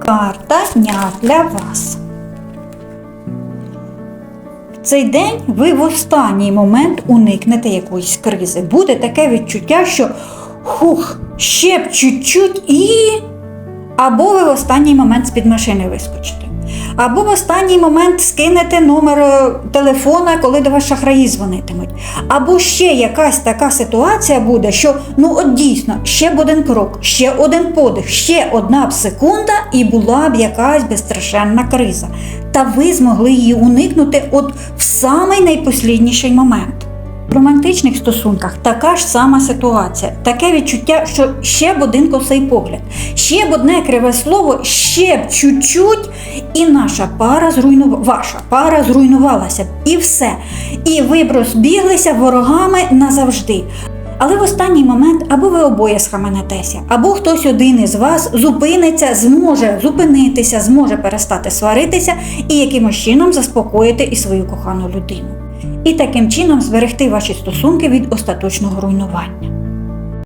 Карта дня для вас. В цей день ви в останній момент уникнете якоїсь кризи. Буде таке відчуття, що хух, ще б чуть-чуть і. Або ви в останній момент з-під машини вискочите. Або в останній момент скинете номер е, телефона, коли до вас шахраї дзвонитимуть. Або ще якась така ситуація буде, що ну от дійсно ще б один крок, ще один подих, ще одна б секунда, і була б якась безстрашенна криза. Та ви змогли її уникнути от в самий найпослідніший момент. В романтичних стосунках така ж сама ситуація, таке відчуття, що ще б один косий погляд, ще б одне криве слово, ще б чуть-чуть, і наша пара зруйнувала, ваша пара зруйнувалася і все. І ви б розбіглися ворогами назавжди. Але в останній момент або ви обоє схаменетеся, або хтось один із вас зупиниться, зможе зупинитися, зможе перестати сваритися і якимось чином заспокоїти і свою кохану людину. І таким чином зберегти ваші стосунки від остаточного руйнування.